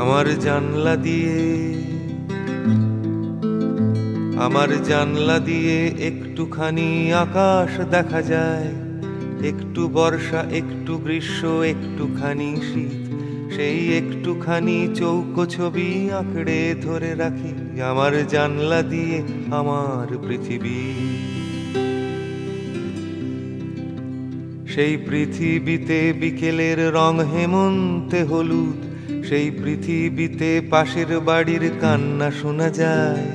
আমার জানলা দিয়ে, আমার জানলা দিয়ে একটুখানি আকাশ দেখা যায়, একটু বর্ষা, একটু গ্রীষ্ম, একটুখানি শীত। সেই একটুখানি চৌকো ছবি আঁকড়ে ধরে রাখি আমার জানলা দিয়ে আমার পৃথিবী। সেই পৃথিবীতে বিকেলের রং হেমন্তে হলুদ সেই পৃথিবীতে পাশের বাড়ির কান্না শোনা যায়।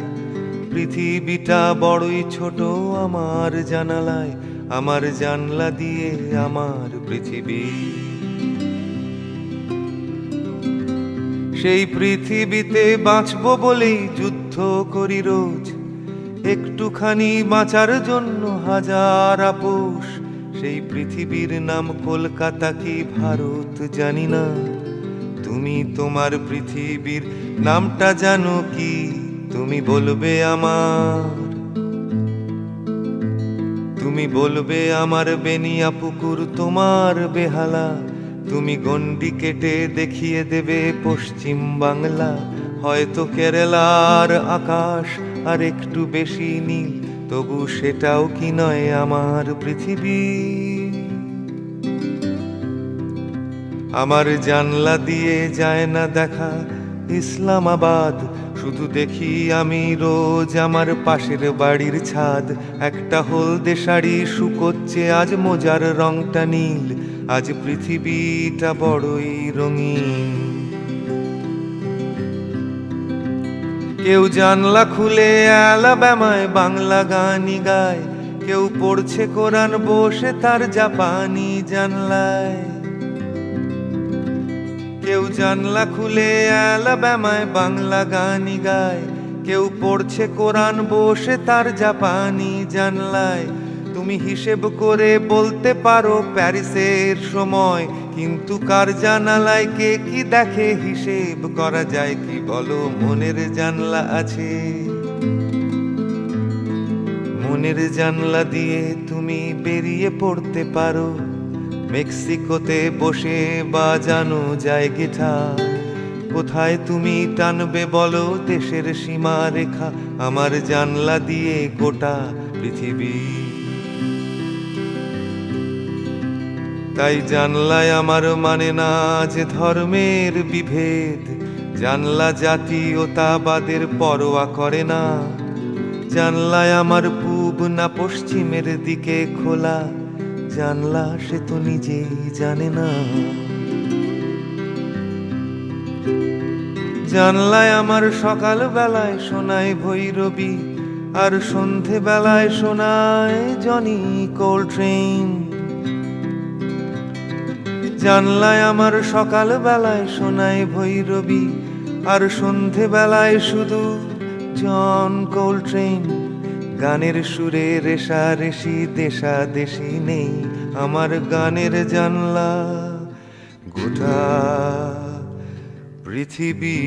পৃথিবীটা বড়ই ছোট আমার জানালায়, আমার জানলা দিয়ে আমার পৃথিবী। সেই পৃথিবীতে বাঁচব বলেই যুদ্ধ করি রোজ। একটুখানি বাঁচার জন্য হাজার আপোষ। সেই পৃথিবীর নাম কলকাতা কি ভারত জানি না। তুমি তোমার পৃথিবীর নামটা জানো কি? তুমি বলবে আমার। তুমি বলবে আমার বেনিয়া পুকুর তোমার বেহালা। তুমি গন্ডি কেটে দেখিয়ে দেবে পশ্চিম বাংলা। হয়তো কেরালার আকাশ আর একটু বেশি নীল, তবু সেটাও কি নয় আমার পৃথিবী? আমার জানলা দিয়ে যায় না দেখা। ইসলামাবাদ, শুধু দেখি আমি রোজ আমার পাশের বাড়ির ছাদ। একটা হলদে শাড়ি শুকোচ্ছে, আজ মোজার রংটা নীল, আজ পৃথিবীটা বড়ই রঙিন। কেউ জানলা খুলে অ্যালাবামায় বাংলা গানই গায়, কেউ পড়ছে কোরআন বসে তার জাপানি জানলায়। কেউ জানলা খুলে অ্যালাবামায় বাংলা গানই গায়। কেউ পড়ছে কোরআন, বসে তার জাপানি জানলায়। তুমি হিসেব করে বলতে পারো প্যারিসের সময়। কিন্তু কার জানালায় কে কি দেখে হিসেব করা যায় কি বলো? মনের জানলা আছে। মনের জানলা দিয়ে তুমি বেরিয়ে পড়তে পারো। মেক্সিকোতে বসে বাজানো যায় গিটার। কোথায় তুমি টানবে বলো দেশের সীমা রেখা আমার জানলা দিয়ে গোটা পৃথিবী। তাই জানলায় আমার মানে না যে ধর্মের বিভেদ, জানলা জাতীয়তাবাদের পরোয়া করে না। জানলায় আমার পূব না পশ্চিমের দিকে খোলা জানলা সে তো নিজেই জানে না। জানলায় আমার সকাল বেলায় শোনায় ভৈরবী, আর সন্ধে বেলায় শোনায় জনি কোল্ড ট্রেন জানলায় আমার সকাল বেলায় শোনায় ভৈরবী, আর সন্ধে বেলায় শুধু জন কোল্ড ট্রেন গানের সুরে রেশা রেশি দেশা দেশি নেই আমার গানের জানলা। গোটা পৃথিবী